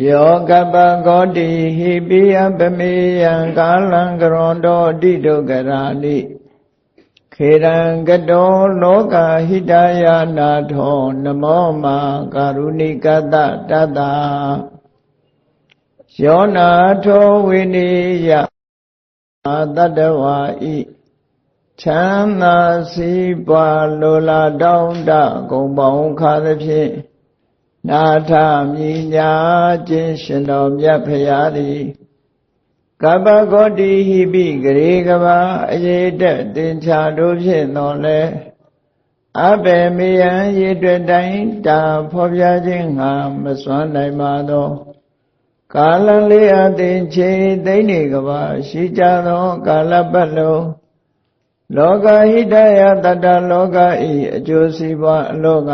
ယောကပ္ပဂောတိဟိပိယပမေယံကာလံကရွန်တောတိဒုက္ခရာနိခေရံကတောလောကဟိတယနာထောနမောမာကာရုဏိကတတတ္တယောနာထောဝိနိယအာတတ္တဝါဤချမ်းသာစီးပွားလိုလားတောင်းတဂုံပေါင်းခါသဖြင့် နာထမြညာခြင်းရှင်တော်မြတ်ဖရာသည်ကပ္ပဂောတိဟိပိဂရေကဘာအရေးတက်တင်ချာတို့ဖြင့်တော်လဲအဘေမေယံရေတွေ့တိုင်းတာဖော်ပြခြင်းငါမစွမ်းနိုင်ပါသောကာလလေးအသိချင်းသိနေကဘာရှိကြသော ကာလပတ်လုံးလောကဟိတယတတ္တလောကဤအကျိုးစီးပွားအလောက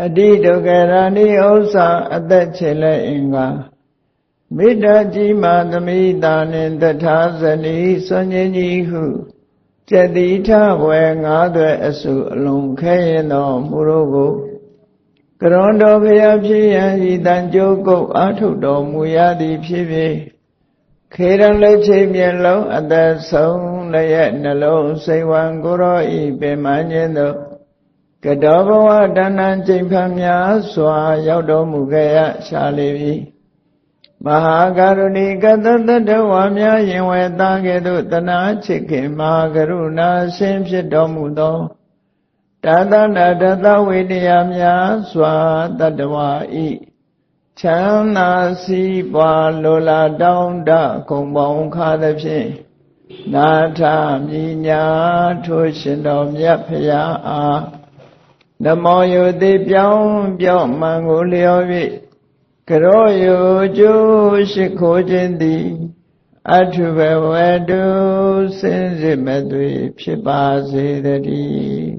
အတိဒုက္ခရာနိဥစ္စာအသက်ချေလက်အင်္ဂါမေတ္တာကြီးမာသမိတာနှင့်တထာဇနီစွန်ញင်းကြီးဟုကျက်တိထဝဲငါးသွဲအစုအလုံးခဲရင်တော်မူတို့ကိုကရွန်တော်ဘုရားဖြစ်ရန်ဤတန်ကြိုးကုတ်အာထုတော်မူရသည်ဖြစ်ဖြစ်ခေရန်လက်ချိန်မျက်လုံးအသက်ဆုံးလည်းနှလုံးစိတ်ဝံကိုရောဤပင်မခြင်းတို့ ကတောဘဝတဏ္ဏချိန်ဖန်များစွာ ရောက်တော်မူခဲ့ရရှာလေပြီမဟာကရုဏီကတတတဝါများရင်ဝဲသားကဲ့သို့တနာချစ်ခင်မဟာကရုဏာရှင်ဖြစ်တော်မူသောတသနာတသဝိတယများစွာတတဝါဤချမ်းသာစီးပွားလိုလားတောင်းတခုံပေါင်းခါသဖြင့်နာထမြညာထိုရှင်တော်မြတ်ဖရာအား နမောယုတိပြောင်းပြောင်းမှန်ကိုလျော်၍ကရောယုကျိုးရှိခိုးခြင်းသည်အထုဘဝတုစင်စစ်မသွေဖြစ်ပါစေတည်း